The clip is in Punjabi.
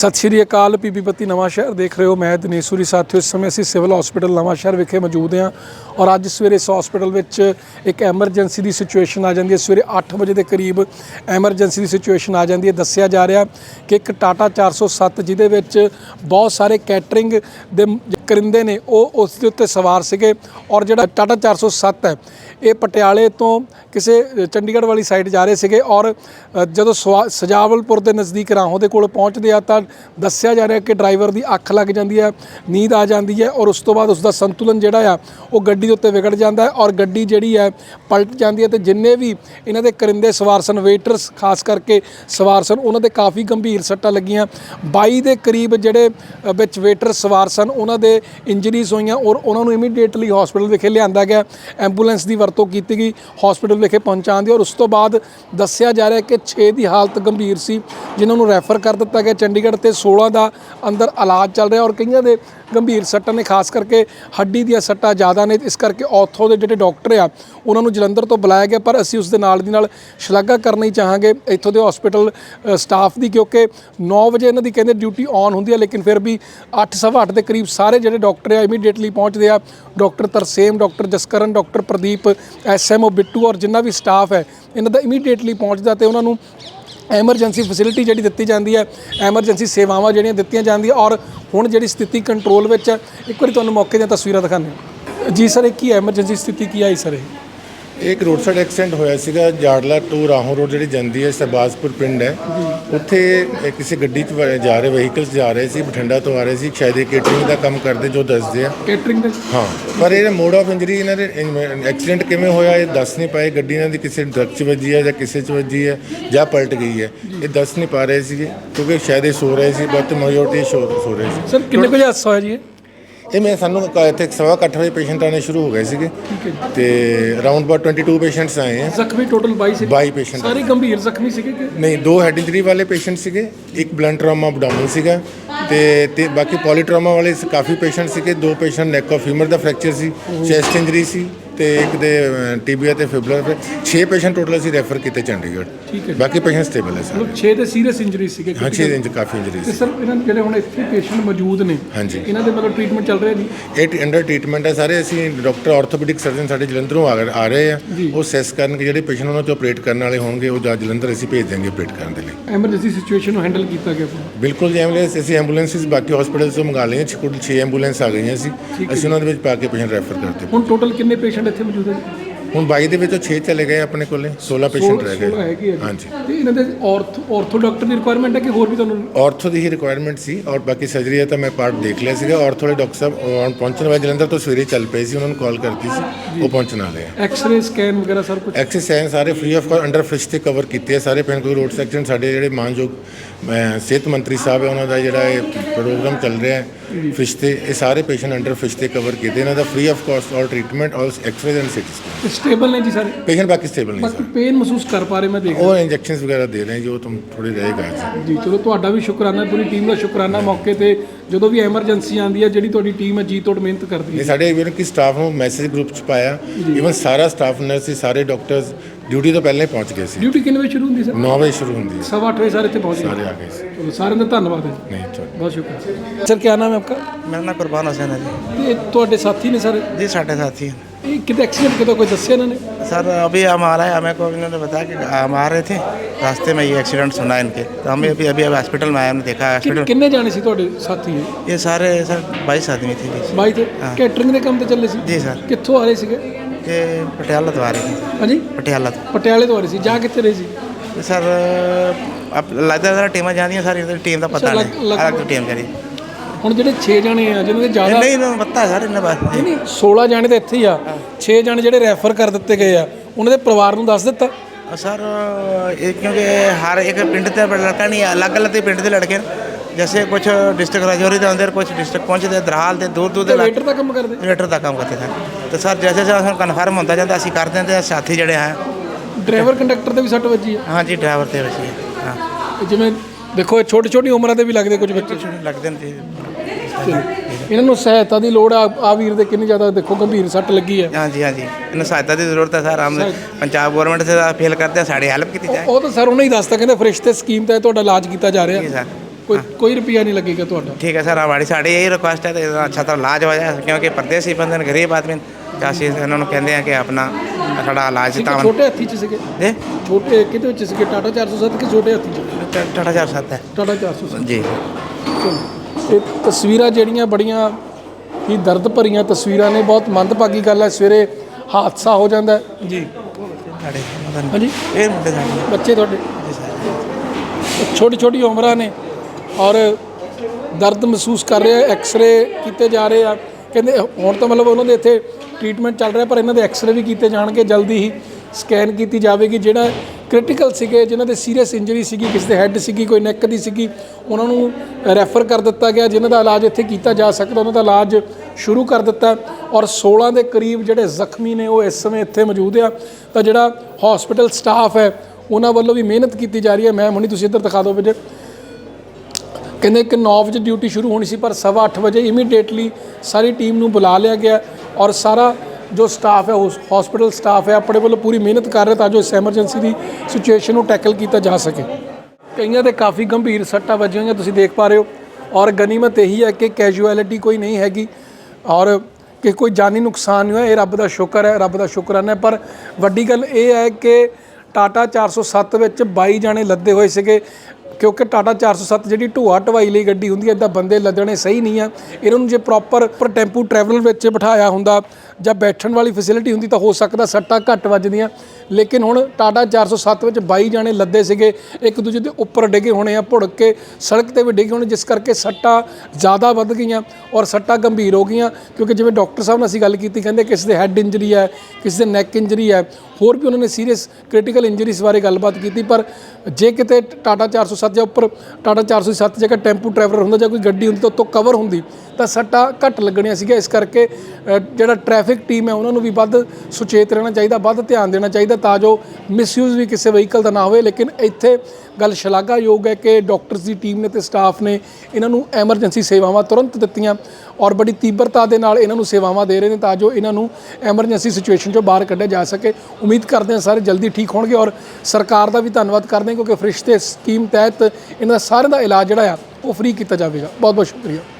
ਸਤਿ ਸ਼੍ਰੀ ਅਕਾਲ, ਪੀਪੀ ਬੱਤੀ ਨਵਾਂ ਸ਼ਹਿਰ ਦੇਖ ਰਹੇ ਹੋ। ਮੈਂ ਦਿਨੇਸ਼ੂਰੀ ਸਾਥੀਓ, ਇਸ ਸਮੇਂ ਅਸੀਂ ਸਿਵਲ ਹਸਪੀਟਲ ਨਵਾਂ ਸ਼ਹਿਰ ਵਿਖੇ ਮੌਜੂਦ ਹਾਂ ਔਰ ਅੱਜ ਸਵੇਰੇ ਇਸ ਹਸਪੀਟਲ ਵਿੱਚ ਇੱਕ ਐਮਰਜੈਂਸੀ ਦੀ ਸਿਚੁਏਸ਼ਨ ਆ ਜਾਂਦੀ ਹੈ। ਸਵੇਰੇ 8 ਵਜੇ ਦੇ ਕਰੀਬ ਐਮਰਜੈਂਸੀ ਦੀ ਸਿਚੁਏਸ਼ਨ ਆ ਜਾਂਦੀ ਹੈ। ਦੱਸਿਆ ਜਾ ਰਿਹਾ ਕਿ ਇੱਕ ਟਾਟਾ 407 ਜਿਹਦੇ ਵਿੱਚ ਬਹੁਤ ਸਾਰੇ ਕੈਟਰਿੰਗ ਦੇ ਕਰਿੰਦੇ ਨੇ, ਉਹ ਉਸ ਦੇ ਉੱਤੇ ਸਵਾਰ ਸੀਗੇ ਔਰ ਜਿਹੜਾ ਟਾਟਾ 407 ਹੈ, ਇਹ ਪਟਿਆਲੇ ਤੋਂ ਕਿਸੇ ਚੰਡੀਗੜ੍ਹ ਵਾਲੀ ਸਾਈਡ ਜਾ ਰਹੇ ਸੀਗੇ ਔਰ ਜਦੋਂ ਸਵਾ- ਸਜਾਵਲਪੁਰ ਦੇ ਨਜ਼ਦੀਕ ਰਾਹੋਂ ਦੇ ਕੋਲ ਪਹੁੰਚਦੇ ਆ ਤਾਂ ਦੱਸਿਆ ਜਾ ਰਿਹਾ ਕਿ ਡਰਾਈਵਰ ਦੀ ਅੱਖ ਲੱਗ ਜਾਂਦੀ ਹੈ, ਨੀਂਦ ਆ ਜਾਂਦੀ ਹੈ ਔਰ ਉਸ ਤੋਂ ਬਾਅਦ ਉਸ ਦਾ ਸੰਤੁਲਨ ਜਿਹੜਾ ਆ, ਉਹ ਗੱਡੀ ਦੇ ਉੱਤੇ ਵਿਗੜ ਜਾਂਦਾ ਹੈ ਔਰ ਗੱਡੀ ਜਿਹੜੀ ਹੈ ਪਲਟ ਜਾਂਦੀ ਹੈ ਤੇ ਜਿੰਨੇ ਵੀ ਇਹਨਾਂ ਦੇ ਕਰਿੰਦੇ ਸਵਾਰ ਸਨ, ਵੇਟਰਸ ਖਾਸ ਕਰਕੇ ਸਵਾਰ ਸਨ, ਉਹਨਾਂ ਦੇ ਕਾਫੀ ਗੰਭੀਰ ਸੱਟਾਂ ਲੱਗੀਆਂ। 22 ਦੇ ਕਰੀਬ ਜਿਹੜੇ ਵਿੱਚ ਵੇਟਰ ਸਵਾਰ ਸਨ, ਉਹਨਾਂ ਦੇ ਇੰਜਰੀਜ਼ ਹੋਈਆਂ ਔਰ ਉਹਨਾਂ ਨੂੰ ਇਮੀਡੀਏਟਲੀ ਹਸਪੀਟਲ ਵਿਖੇ ਲਿਆਂਦਾ ਗਿਆ। ਐਂਬੂਲੈਂਸ ਦੀ ਵਰਤੋਂ ਕੀਤੀ ਗਈ ਹਸਪੀਟਲ ਵਿਖੇ ਪਹੁੰਚਾਉਣ ਦੀ ਔਰ ਉਸ ਤੋਂ ਬਾਅਦ ਦੱਸਿਆ ਜਾ ਰਿਹਾ ਕਿ 6 ਦੀ ਹਾਲਤ ਗੰਭੀਰ ਸੀ, ਜਿਨ੍ਹਾਂ ਨੂੰ ਰੈਫਰ ਕਰ ਦਿੱਤਾ ਗਿਆ। ਚੰਡੀਗੜ੍ਹ ਤੇ 16 ਦਾ ਅੰਦਰ ਇਲਾਜ ਚੱਲ ਰਿਹਾ ਔਰ ਕਈਆਂ ਦੇ ਗੰਭੀਰ ਸੱਟਾਂ ਨੇ, ਖਾਸ ਕਰਕੇ ਹੱਡੀ ਦੀਆਂ ਸੱਟਾਂ ਜ਼ਿਆਦਾ ਨੇ, ਇਸ ਕਰਕੇ ਆਰਥੋ ਦੇ ਜਿਹੜੇ ਡਾਕਟਰ ਆ, ਉਹਨਾਂ ਨੂੰ ਜਲੰਧਰ ਤੋਂ ਬੁਲਾਇਆ ਗਿਆ, ਪਰ ਅਸੀਂ ਉਸ ਦੇ ਨਾਲ ਦੀ ਨਾਲ ਸ਼ਲਾਘਾ ਕਰਨੀ ਚਾਹਾਂਗੇ ਇੱਥੋਂ ਦੇ ਹਸਪੀਟਲ ਸਟਾਫ ਦੀ, ਕਿਉਂਕਿ 9 ਵਜੇ ਇਹਨਾਂ ਦੀ ਕਹਿੰਦੇ ਡਿਊਟੀ ਔਨ ਹੁੰਦੀ ਹੈ ਲੇਕਿਨ ਫਿਰ ਵੀ 8:30 ਦੇ ਕਰੀਬ ਸਾਰੇ ਜਿਹੜੇ ਡਾਕਟਰ ਆ ਇਮੀਡੀਏਟਲੀ ਪਹੁੰਚਦੇ ਆ। Doctor Tarsem, doctor Jaskaran, doctor Pradeep SMO Bittu ਔਰ ਜਿੰਨਾ ਵੀ ਸਟਾਫ ਹੈ, ਇਹਨਾਂ ਦਾ ਇਮੀਡੀਏਟਲੀ ਪਹੁੰਚਦਾ ਤੇ ਉਹਨਾਂ ਨੂੰ ਐਮਰਜੈਂਸੀ ਫੈਸਿਲਿਟੀ ਜਿਹੜੀ ਦਿੱਤੀ ਜਾਂਦੀ ਹੈ, ਐਮਰਜੈਂਸੀ ਸੇਵਾਵਾਂ ਜਿਹੜੀਆਂ ਦਿੱਤੀਆਂ ਜਾਂਦੀਆਂ ਔਰ ਹੁਣ ਜਿਹੜੀ ਸਥਿਤੀ ਕੰਟਰੋਲ ਵਿੱਚ ਹੈ, ਇੱਕ ਵਾਰੀ ਤੁਹਾਨੂੰ ਮੌਕੇ ਦੀਆਂ ਤਸਵੀਰਾਂ ਦਿਖਾਉਂਦੇ ਹਾਂ। ਜੀ ਸਰ, ਇਹ ਕੀ ਐਮਰਜੈਂਸੀ ਸਥਿਤੀ ਕੀ ਆਈ ਸਰ ਇਹ? ਇੱਕ ਰੋਡ ਸਾਈਡ ਐਕਸੀਡੈਂਟ ਹੋਇਆ ਸੀਗਾ ਜਾੜਲਾ ਟੂ ਰਾਹੋਂ ਰੋਡ ਜਿਹੜੀ ਜਾਂਦੀ ਹੈ ਸਰਬਾਜ਼ਪੁਰ ਪਿੰਡ ਹੈ। ਉੱਥੇ ਇਹ ਕਿਸੇ ਗੱਡੀ 'ਚ ਵ- ਜਾ ਰਹੇ ਵਹੀਕਲਸ ਜਾ ਰਹੇ ਸੀ ਬਠਿੰਡਾ ਤੋਂ ਆ ਰਹੇ ਸੀ ਸ਼ਾਇਦ ਇਹ ਕੇਟਰਿੰਗ ਦਾ ਕੰਮ ਕਰਦੇ ਜੋ ਦੱਸਦੇ ਆ। ਕੇਟਰਿੰਗ ਦੇ? ਹਾਂ ਪਰ ਇਹ ਮੋਡ ਆਫ ਇੰਜਰੀ ਇਹਨਾਂ ਦੇ ਐਕਸੀਡੈਂਟ ਕਿਵੇਂ ਹੋਇਆ ਇਹ ਦੱਸ ਨਹੀਂ ਪਾਏ। ਗੱਡੀ ਇਹਨਾਂ ਦੀ ਕਿਸੇ ਡਰਗ 'ਚ ਵੱਜੀ ਹੈ ਜਾਂ ਕਿਸੇ 'ਚ ਵੱਜੀ ਹੈ ਜਾਂ ਪਲਟ ਗਈ ਹੈ ਇਹ ਦੱਸ ਨਹੀਂ ਪਾ ਰਹੇ ਸੀਗੇ ਕਿਉਂਕਿ ਸ਼ਾਇਦ ਇਹ ਸੋ ਰਹੇ ਸੀ ਬਹੁਤ ਮੈਜੋਰਟੀ ਸੋ ਸੋ ਰਹੇ ਸੀ। ਸਰ ਕਿੰਨੇ ਕੁ ਵਜੇ ਹਾਦਸਾ ਹੋਇਆ ਜੀ ਇਹ? ਇਹ ਮੈਂ ਸਾਨੂੰ ਕ- ਇੱਥੇ ਸਵਾ ਕੁ ਅੱਠ ਵਜੇ ਪੇਸ਼ੈਂਟ ਆਉਣੇ ਸ਼ੁਰੂ ਹੋ ਗਏ ਸੀਗੇ। ਤੇ ਅਰਾਊਂਡ ਅਬਾਊਟ 22 ਪੇਸ਼ੈਂਟਸ ਆਏ ਹੈ ਜ਼ਖਮੀ ਟੋਟਲ 22 ਸੀ 22 ਪੇਸ਼ੈਂਟ ਸਾਰੇ ਗੰਭੀਰ ਜ਼ਖਮੀ ਸੀਗੇ ਕਿ? ਨਹੀਂ ਦੋ ਹੈਡ ਇੰਜਰੀ ਵਾਲੇ ਪੇਸ਼ੈਂਟ ਸੀਗੇ ਇੱਕ ਬਲੰਟ ਟਰਾਮਾ ਅਬਡੋਮਨ ਸੀਗਾ ਤੇ ਤੇ ਬਾਕੀ ਪੋਲੀ ਟਰਾਮਾ ਵਾਲੇ ਸ- ਕਾਫੀ ਪੇਸ਼ੈਂਟ ਸੀਗੇ ਦੋ ਪੇਸ਼ੈਂਟ ਨੈਕ ਆਫ ਫੀਮਰ ਦਾ ਫ੍ਰੈਕਚਰ ਸੀ ਚੈਸਟ ਇੰਜਰੀ ਸੀ ਤੇ ਇੱਕ ਦੇ ਟੀਬੀਆ ਤੇ ਫਿਬਰਲ 6 ਪੇਸ਼ੈਂਟ ਟੋਟਲ ਅਸੀਂ ਰੈਫਰ ਕੀਤੇ ਚੰਡੀਗੜ੍ਹ। ਠੀਕ ਹੈ। ਬਾਕੀ ਪੇਸ਼ੈਂਟ ਸਟੇਬਲ ਹੈ ਸਾਰੇ। ਮਤਲਬ 6 ਤੇ ਸੀਰੀਅਸ ਇੰਜਰੀ ਸੀਗੇ ਹਾਂ 6 ਇੰਜ ਕਾਫੀ ਇੰਜਰੀ ਤੇ ਸੀ। ਸਰ ਇਹਨਾਂ ਦੇ ਜਿਹੜੇ ਹੁਣ ਇੱਥੇ ਪੇਸ਼ੈਂਟ ਮੌਜੂਦ ਨੇ ਹਾਂਜੀ। ਇਹਨਾਂ ਦੇ ਮਤਲਬ ਟ੍ਰੀਟਮੈਂਟ ਚੱਲ ਰਿਹਾ ਜੀ? ਇਹ ਅੰਡਰ ਟ੍ਰੀਟਮੈਂਟ ਹੈ ਸਾਰੇ ਅਸੀਂ ਡਾਕਟਰ ਆਰਥੋਪੈਡਿਕ ਸਰਜਨ ਸਾਡੇ ਜਲੰਧਰੋਂ ਆ ਆ ਰਹੇ ਆ। ਉਹ ਸੈਸ ਕਰਨ ਕਿ ਜਿਹੜੇ ਪੇਸ਼ੈਂਟ ਉਹਨਾਂ ਤੋਂ ਆਪਰੇਟ ਕਰਨ ਵਾਲੇ ਹੋਣਗੇ ਉਹ ਜਾਂ ਜਲੰਧਰ ਅਸੀਂ ਭੇਜ ਦਿਆਂਗੇ ਆਪਰੇਟ ਕਰਨ ਦੇ ਲਈ। ਐਮਰਜੈਂਸੀ ਸਿਚੁਏਸ਼ਨ ਨੂੰ ਹੈਂਡਲ ਕੀਤਾ ਗਿਆ ਪੂਰਾ। ਬਿਲਕੁਲ ਜੀ ਐਂਬੂਲੈਂਸ ਅਸੀਂ ਐਂਬੂਲੈਂਸਿਸ ਬਾਕੀ ਹਸਪੀਟਲ ਤੋਂ ਮੰਗਾ ਲਈਆਂ ਛੇ ਕੁੱਲ 6 ਐਂਬੂਲੈਂਸ ਆ ਗਈਆਂ ਸੀ। ਅਸੀਂ ਉਹਨਾਂ ਦੇ ਵਿੱਚ ਪਾ ਕੇ ਪੇਸ਼ੈਂਟ ਰੈਫਰ ਕਰਤੇ ਹੁਣ ਟੋਟਲ ਕਿੰਨੇ ਪੇਸ਼ੈਂਟ ਇੱਥੇ ਮੌਜੂਦ ਹੈ ਜੀ? ਹੁਣ 22 ਦੇ ਵਿੱਚੋਂ 6 ਚਲੇ ਗਏ ਆਪਣੇ ਕੋਲੇ 16 ਪੇਸ਼ੈਂਟ ਰਹਿ ਸੋਲ੍ਹਾਂ ਹੈਗੇ ਗਏ ਜੀ। ਹਾਂਜੀ। ਤੇ ਇਹਨਾਂ ਦੇ ਆਰਥੋ ਆਰਥੋ ਡਾਕਟਰ ਦੀ ਰਿਕੁਆਇਰਮੈਂਟ ਹੈ ਕਿ ਹੋਰ ਵੀ ਤੁਹਾਨੂੰ ਆਰਥੋ ਦੀ ਹੀ ਰਿਕੁਆਇਰਮੈਂਟ ਸੀ ਔਰ ਬਾਕੀ ਸਰਜਰੀ ਦਾ ਤਾਂ ਮੈਂ ਪਾਰਟ ਦੇਖ ਲਿਆ ਸੀਗਾ। ਆਰਥੋ ਦੇ ਡਾਕਟਰ ਸਾਹਿਬ ਆਉਣ ਪਹੁੰਚਣ ਵਾਲੇ ਜਲੰਧਰ ਤੋਂ ਸਵੇਰੇ ਚੱਲ ਪਏ ਸੀ ਉਹਨਾਂ ਨੂੰ ਕਾਲ ਕਰਤੀ ਸੀ ਉਹ ਪਹੁੰਚਣ ਵਾਲੇ ਆ। ਐਕਸ-ਰੇ ਸਕੈਨ ਵਗੈਰਾ ਸਭ ਕੁਝ ਐਕਸਿਸ ਐਨ ਸਾਰੇ free of cost under fish ਤੇ ਕਵਰ ਕੀਤੇ ਆ ਸਾਰੇ ਪਿੰਡ ਕੋਈ ਰੋਡ ਸੈਕਸ਼ਨ ਸਾਡੇ ਜਿਹੜੇ ਮਾਨਯੋਗ ਅਹ, ਸਿਹਤ ਮੰਤਰੀ ਸਾਹਿਬ ਹੈ ਉਹਨਾਂ ਦਾ ਜਿਹੜਾ ਇਹ ਪ੍ਰੋਗਰਾਮ ਚੱਲ ਰਿਹਾ ਹੈ। ਫਿਸ਼ ਤੇ ਇਹ ਸਾਰੇ ਪੇਸ਼ੈਂਟ ਅੰਡਰ ਫਿਸ਼ ਤੇ ਕਵਰ ਕੀਤੇ। ਇਹਨਾਂ ਦਾ free of cost all treatment all X ray and CT scan stable ਨੇ ਜੀ ਸਾਰੇ? ਪੇਸ਼ੈਂਟ ਬਾਕੀ ਸਟੇਬਲ ਨਹੀਂ ਬਾਕੀ ਸਰ। ਪੇਨ ਮਹਿਸੂਸ ਕਰ ਪਾ ਰਹੇ ਮੈਂ ਦੇਖ ਉਹ ਇੰਜੈਕਸ਼ਨਸ ਵਗੈਰਾ ਦੇ ਰਹੇ ਜੋ ਤੁਮ ਥੋੜੀ ਰਹੇਗਾ ਜੀ। ਜੀ ਚਲੋ ਤੁਹਾਡਾ ਵੀ ਸ਼ੁਕਰਾਨਾ ਪੂਰੀ ਟੀਮ ਦਾ ਸ਼ੁਕਰਾਨਾ ਮੌਕੇ ਤੇ। ਜਦੋਂ ਵੀ ਐਮਰਜੈਂਸੀ ਆਉਂਦੀ ਹੈ ਜਿਹੜੀ ਤੁਹਾਡੀ ਟੀਮ ਹੈ ਜੀ ਤੋੜ ਮਿਹਨਤ ਕਰਦੀ ਹੈ। ਇਹ ਸਾਡੇ ਇਵਨ ਕਿ ਸਟਾਫ ਨੂੰ ਮੈਸੇਜ ਗਰੁੱਪ ਚ ਪਾਇਆ। ਇਵਨ ਸਾਰਾ ਸਟਾਫ ਨਰਸ ਸਾਰੇ ਡਾਕਟਰਸ ਡਿਊਟੀ ਤੋਂ ਪਹਿਲਾਂ ਹੀ ਪਹੁੰਚ ਗਏ ਸੀ ਡਿਊਟੀ ਕਿੰਨੇ ਵਜੇ ਸ਼ੁਰੂ ਹੁੰਦੀ ਸਰ 9 ਵਜੇ ਸ਼ੁਰੂ ਹੁੰਦੀ ਹੈ ਸਵਾ ਅੱਠ ਵਜੇ ਸਾਰੇ ਇੱਥੇ ਪਹੁੰਚ ਗਏ ਸਾਰੇ ਆ ਗਏ ਸੀ ਚਲੋ ਸਾਰਿਆਂ ਦਾ ਧੰਨਵਾਦ ਹੈ ਜੀ ਨਹੀਂ ਚਲੋ ਬਹੁਤ ਸ਼ੁਕਰ ਸਰ ਕੀ ਨਾਮ ਹੈ ਆਪਕਾ मेरा नाम कुरबान हुसैन है जी ਤੇ ਇਹ ਤੁਹਾਡੇ ਸਾਥੀ ਨੇ ਸਰ जी साढ़े साथी हैं ਇਹ ਕਿਤੇ ਐਕਸੀਡੈਂਟ ਕਿਤੇ ਕੋਈ ਦੱਸਿਆ ਇਹਨਾਂ ਨੇ सर अभी हम आ रहे हैं हमें को इन्होंने बताया कि हम आ रहे थे रास्ते में ये एक्सीडेंट सुना इनके तो हमें अभी अभी हॉस्पिटल में आए हमने देखा ਕਿ- हॉस्पिटल ਕਿੰਨੇ ਜਾਣੇ ਸੀ ਤੁਹਾਡੇ ਸਾਥੀ ਇਹ ये सारे सर बाईस आदमी थे जी ਬਾਈ ਤੇ ਕੈਟਰਿੰਗ ਦੇ ਕੰਮ ਤੇ ਚੱਲੇ ਸੀ जी सर ਕਿੱਥੋਂ ਆ ਰਹੇ ਸੀਗੇ ਇਹ ਪਟਿਆਲਾ ਤੋਂ ਆ ਰਹੀ ਸੀ ਹਾਂਜੀ? ਪਟਿਆਲਾ ਤੋਂ। ਪਟਿਆਲੇ ਤੋਂ ਆ ਰਹੀ ਸੀ। ਜਾ ਕਿੱਥੇ ਰਹੀ ਸੀ? ਸਰ ਆਪ- ਲੱਗਦਾ ਸਰ ਟੀਮਾਂ ਜਾਂਦੀਆਂ ਸਾਰੀ ਟੀਮ ਦਾ ਪਤਾ ਨਹੀਂ। ਲੱਗ- ਅਲੱਗ ਟੀਮ ਕਰੀ। ਹੁਣ ਜਿਹੜੇ 6 ਜਣੇ ਆ ਜਿਹਨਾਂ ਦੇ ਜ਼ਿਆਦਾ ਨਹੀਂ ਇਹਨਾਂ ਨੂੰ ਪਤਾ ਸਰ ਇਹਨਾਂ ਬਾਰੇ। ਨਹੀਂ 16 ਜਣੇ ਤਾਂ ਇੱਥੇ ਹੀ ਆ। 6 ਜਣੇ ਜਿਹੜੇ ਰੈਫਰ ਕਰ ਦਿੱਤੇ ਗਏ ਆ ਉਹਨਾਂ ਦੇ ਪਰਿਵਾਰ ਨੂੰ ਦੱਸ ਦਿੱਤਾ। ਸਰ ਇਹ ਕਿਉਂਕਿ ਹਰ ਇੱਕ ਪਿੰਡ ਤੇ ਲੜਕਾ ਨਹੀਂ ਅਲੱਗ ਅਲੱਗ ਪਿੰਡ ਦੇ ਲੜਕੇ ਨੇ। जैसे कुछ डिस्ट्रिक्ट राजौरी के अंदर कुछ डिस्ट्रिक्ट पहुंचे थे दराल थे दूर दूर ਤੇ ਦੇ ਵੇਟਰ ਦਾ ਕੰਮ ਕਰਦੇ ਇਨਵੇਟਰ ਦਾ ਕੰਮ ਕਰਦੇ ਸਨ ਤੇ ਸਰ ਜੈਸੇ ਜੈਸੇ ਸਾਨੂੰ ਕਨਫਰਮ ਹੁੰਦਾ ਜਾਂਦਾ ਅਸੀਂ ਕਰ ਦਿੰਦੇ ਹਾਂ ਸਾਥੀ ਜਿਹੜੇ ਹੈ ਡਰਾਈਵਰ ਕੰਡਕਟਰ ਤੇ ਵੀ ਸੱਟ ਵੱਜੀ ਆ ਹਾਂਜੀ ਡਰਾਈਵਰ ਤੇ ਵਸੀ ਹਾਂ ਤੇ ਜਿਵੇਂ ਦੇਖੋ ਇਹ ਛੋਟੀ ਛੋਟੀ ਉਮਰਾਂ ਦੇ ਵੀ ਲੱਗਦੇ ਕੁਝ ਬੱਚੇ ਛੋਟੇ ਲੱਗਦੇ ਨੇ ਚਲੋ, ਇਹਨਾਂ ਨੂੰ ਸਹਾਇਤਾ ਦੀ ਲੋੜ ਆ ਆ ਵੀਰ ਦੇ ਕਿੰਨੀ ਜ਼ਿਆਦਾ ਦੇਖੋ ਗੰਭੀਰ ਸੱਟ ਲੱਗੀ ਹੈ ਹਾਂਜੀ ਹਾਂਜੀ ਇਹਨੂੰ ਸਹਾਇਤਾ ਦੀ ਜ਼ਰੂਰਤ ਹੈ ਸਰ ਹਮ ਪੰਜਾਬ ਗਵਰਨਮੈਂਟ ਸੇ ਅਪੀਲ करते हैं साड़ी हेल्प की जाए ਉਹ ਤਾਂ ਸਰ ਉਹਨੇ ਹੀ ਦੱਸਤਾ ਕਹਿੰਦੇ ਫਰਿਸ਼ਤੇ ਸਕੀਮ ਤਹਿਤ ਤੁਹਾਡਾ ਇਲਾਜ ਕੀਤਾ ਜਾ ਰਿਹਾ ਜੀ ਸਰ ਕੋਈ ਕੋਈ ਰੁਪਿਆ ਨਹੀਂ ਲੱਗੇਗਾ ਤੁਹਾਡਾ ठीक है सर हमारी साड़ी यही रिक्वेस्ट है तो इतना अच्छा तो इलाज हो जाए क्योंकि परदेसी बंदे ने गरीब आदमी क्या चीज़ इन्होंने कहते हैं कि अपना थोड़ा इलाज ਠੀਕ ਤਾਂ ਹੈ, ਛੋਟੇ ਹੱਥੀ ਚ ਸੀਗੇ जी ਛੋਟੇ ਕਿਹਦੇ ਵਿੱਚ ਸੀਗੇ ਟਾਟਾ 407 ਕਿ ਛੋਟੇ ਹੱਥੀ ਚ टाटा चार सात है ਟਾਟਾ 407 जी ਚਲੋ। ਇਹ ਤਸਵੀਰਾਂ ਜਿਹੜੀਆਂ ਬੜੀਆਂ ਹੀ ਦਰਦ ਭਰੀਆਂ ਤਸਵੀਰਾਂ ਨੇ ਬਹੁਤ ਮੰਦਭਾਗੀ ਗੱਲ ਹੈ ਸਵੇਰੇ ਹਾਦਸਾ ਹੋ ਜਾਂਦਾ ਹੈ जी साढ़े ਹਾਂਜੀ ਇਹ ਮੁੰਡੇ ਸਾਡੇ ਬੱਚੇ ਤੁਹਾਡੇ ਜੀ ਸਰ ਛੋਟੀ ਛੋਟੀ ਉਮਰਾਂ ਨੇ ਔਰ ਦਰਦ ਮਹਿਸੂਸ ਕਰ ਰਹੇ ਆ ਐਕਸ-ਰੇ ਕੀਤੇ ਜਾ ਰਹੇ ਆ। ਕਹਿੰਦੇ ਹੁਣ ਤਾਂ ਮਤਲਬ ਉਹਨਾਂ ਦੇ ਇੱਥੇ ਟ੍ਰੀਟਮੈਂਟ ਚੱਲ ਰਿਹਾ, ਪਰ ਇਹਨਾਂ ਦੇ ਐਕਸ-ਰੇ ਵੀ ਕੀਤੇ ਜਾਣਗੇ, ਜਲਦੀ ਹੀ ਸਕੈਨ ਕੀਤੀ ਜਾਵੇਗੀ। ਜਿਹੜਾ ਕ੍ਰਿਟੀਕਲ ਸੀਗੇ, ਜਿਨ੍ਹਾਂ ਦੇ ਸੀਰੀਅਸ ਇੰਜਰੀ ਸੀਗੀ, ਕਿਸੇ ਦੇ ਹੈੱਡ ਸੀਗੀ, ਕੋਈ ਨੈਕ ਦੀ ਸੀਗੀ, ਉਹਨਾਂ ਨੂੰ ਰੈਫਰ ਕਰ ਦਿੱਤਾ ਗਿਆ। ਜਿਨ੍ਹਾਂ ਦਾ ਇਲਾਜ ਇੱਥੇ ਕੀਤਾ ਜਾ ਸਕਦਾ, ਉਹਨਾਂ ਦਾ ਇਲਾਜ ਸ਼ੁਰੂ ਕਰ ਦਿੱਤਾ। ਔਰ 16 ਦੇ ਕਰੀਬ ਜਿਹੜੇ ਜ਼ਖਮੀ ਨੇ, ਉਹ ਇਸ ਸਮੇਂ ਇੱਥੇ ਮੌਜੂਦ ਆ। ਤਾਂ ਜਿਹੜਾ ਹਸਪੀਟਲ ਸਟਾਫ ਹੈ, ਉਹਨਾਂ ਵੱਲੋਂ ਵੀ ਮਿਹਨਤ ਕੀਤੀ ਜਾ ਰਹੀ ਹੈ। ਮੈਂ ਹੁਣੀ ਤੁਸੀਂ ਇੱਧਰ ਦਿਖਾ ਦਿਓ ਵੀਰੇ ਕਹਿੰਦੇ ਕਿ 9 ਵਜੇ ਡਿਊਟੀ ਸ਼ੁਰੂ ਹੋਣੀ ਸੀ, ਪਰ ਸਵਾ ਅੱਠ ਵਜੇ ਇਮੀਡੀਏਟਲੀ ਸਾਰੀ ਟੀਮ ਨੂੰ ਬੁਲਾ ਲਿਆ ਗਿਆ ਔਰ ਸਾਰਾ ਜੋ ਸਟਾਫ ਹੈ ਉਸ ਹਸਪੀਟਲ ਸਟਾਫ ਹੈ, ਆਪਣੇ ਵੱਲੋਂ ਪੂਰੀ ਮਿਹਨਤ ਕਰ ਰਿਹਾ ਤਾਂ ਜੋ ਇਸ ਐਮਰਜੈਂਸੀ ਦੀ ਸਿਚੁਏਸ਼ਨ ਨੂੰ ਟੈਕਲ ਕੀਤਾ ਜਾ ਸਕੇ। ਕਈਆਂ ਦੇ ਕਾਫੀ ਗੰਭੀਰ ਸੱਟਾਂ ਵੱਜੀਆਂ ਹੋਈਆਂ, ਤੁਸੀਂ ਦੇਖ ਪਾ ਰਹੇ ਹੋ। ਔਰ ਗਨੀਮਤ ਇਹੀ ਹੈ ਕਿ ਕੈਜੂਅਲਿਟੀ ਕੋਈ ਨਹੀਂ ਹੈਗੀ ਔਰ ਕਿ ਕੋਈ ਜਾਨੀ ਨੁਕਸਾਨ ਨਹੀਂ ਹੋਇਆ, ਇਹ ਰੱਬ ਦਾ ਸ਼ੁਕਰ ਹੈ, ਰੱਬ ਦਾ ਸ਼ੁਕਰਾਨਾ ਪਰ ਵੱਡੀ ਗੱਲ ਇਹ ਹੈ ਕਿ ਟਾਟਾ 407 ਵਿੱਚ 22 ਜਾਣੇ ਲੱਦੇ ਹੋਏ ਸੀਗੇ। ਕਿਉਂਕਿ ਟਾਟਾ 407 ਜਿਹੜੀ ਢੋਆ ਢਵਾਈ ਲਈ ਗੱਡੀ ਹੁੰਦੀ ਹੈ ਇਦਾਂ ਬੰਦੇ ਲੱਦਣੇ ਸਹੀ ਨਹੀਂ ਆ। ਇਹਨਾਂ ਨੂੰ ਜੇ ਪ੍ਰੋਪਰ ਪਰ ਟੈਂਪੂ ਟਰੈਵਲਰ ਵਿੱਚ ਬਿਠਾਇਆ ਹੁੰਦਾ ਜਾਂ ਬੈਠਣ ਵਾਲੀ ਫੈਸਿਲਿਟੀ ਹੁੰਦੀ ਤਾਂ ਹੋ ਸਕਦਾ ਸੱਟਾਂ ਘੱਟ ਵੱਜਦੀਆਂ। ਲੇਕਿਨ ਹੁਣ ਟਾਟਾ 407 ਵਿੱਚ 22 ਜਾਣੇ ਲੱਦੇ ਸੀਗੇ। ਇੱਕ ਦੂਜੇ ਦੇ ਉੱਪਰ ਡਿੱਗੇ ਹੋਣੇ ਆ, ਭੁੜਕ ਕੇ ਸੜਕ ਤੇ ਵੀ ਡਿੱਗੇ ਹੋਣੇ, ਜਿਸ ਕਰਕੇ ਸੱਟਾਂ ਜ਼ਿਆਦਾ ਵੱਧ ਗਈਆਂ ਔਰ ਸੱਟਾਂ ਗੰਭੀਰ ਹੋ ਗਈਆਂ। ਕਿਉਂਕਿ ਜਿਵੇਂ ਡਾਕਟਰ ਸਾਹਿਬ ਨਾਲ ਅਸੀਂ ਗੱਲ ਕੀਤੀ, ਕਹਿੰਦੇ ਕਿਸੇ ਦੇ ਹੈੱਡ ਇੰਜਰੀ ਹੈ, ਕਿਸੇ ਦੇ ਨੈਕ ਇੰਜਰੀ ਹੈ, ਹੋਰ ਵੀ ਉਹਨਾਂ ਨੇ ਸੀਰੀਅਸ ਕ੍ਰਿਟੀਕਲ ਇੰਜਰੀਜ਼ ਬਾਰੇ ਗੱਲਬਾਤ ਕੀਤੀ। ਪਰ ਜੇ ਕਿਤੇ ਟਾਟਾ 407 ਜਾਂ ਉੱਪਰ ਟਾਟਾ 407 ਜੇਕਰ ਟੈਂਪੂ ਡਰਾਈਵਰ ਹੁੰਦਾ ਜਾਂ ਕੋਈ ਗੱਡੀ ਹੁੰਦੀ ਤਾਂ ਉਹ ਤੋਂ ਕਵਰ ਹੁੰਦੀ। ਤਾਂ ਸੱਟਾਂ ਘੱਟ ਲੱਗਣੀਆਂ ਸੀਗੀਆਂ, ਇਸ ਕਰਕੇ ਜਿਹੜਾ ਟ੍ਰੈਫਿਕ ਟੀਮ ਹੈ, ਉਹਨਾਂ ਨੂੰ ਵੀ ਵੱਧ ਸੁਚੇਤ ਰਹਿਣਾ ਚਾਹੀਦਾ, ਵੱਧ ਧਿਆਨ ਦੇਣਾ ਚਾਹੀਦਾ ਤਾਂ ਜੋ ਮਿਸਯੂਜ਼ ਵੀ ਕਿਸੇ ਵਹੀਕਲ ਦਾ ਨਾ ਹੋਵੇ। ਲੇਕਿਨ ਇੱਥੇ ਗੱਲ ਸ਼ਲਾਘਾਯੋਗ ਹੈ ਕਿ ਡਾਕਟਰਸ ਦੀ ਟੀਮ ਨੇ ਤੇ ਸਟਾਫ ਨੇ ਇਹਨਾਂ ਨੂੰ ਐਮਰਜੈਂਸੀ ਸੇਵਾਵਾਂ ਤੁਰੰਤ ਦਿੱਤੀਆਂ ਔਰ ਬੜੀ ਤੀਬਰਤਾ ਦੇ ਨਾਲ ਇਹਨਾਂ ਨੂੰ ਸੇਵਾਵਾਂ ਦੇ ਰਹੇ ਨੇ ਤਾਂ ਜੋ ਇਹਨਾਂ ਨੂੰ ਐਮਰਜੈਂਸੀ ਸਿਚੁਏਸ਼ਨ ਚੋਂ ਬਾਹਰ ਕੱਢਿਆ ਜਾ ਸਕੇ। ਉਮੀਦ ਕਰਦੇ ਹਾਂ ਸਾਰੇ ਜਲਦੀ ਠੀਕ ਹੋਣਗੇ ਔਰ ਸਰਕਾਰ ਦਾ ਵੀ ਧੰਨਵਾਦ ਕਰਦੇ ਹਾਂ ਕਿਉਂਕਿ ਫਰਿਸ਼ਤੇ ਸਕੀਮ ਤਹਿਤ ਇਹਨਾਂ ਦਾ ਸਾਰਿਆਂ ਦਾ ਇਲਾਜ ਜਿਹੜਾ ਆ, ਉਹ ਫ੍ਰੀ ਕੀਤਾ ਜਾਵੇਗਾ। ਬਹੁਤ ਬਹੁਤ ਸ਼ੁਕਰੀਆ।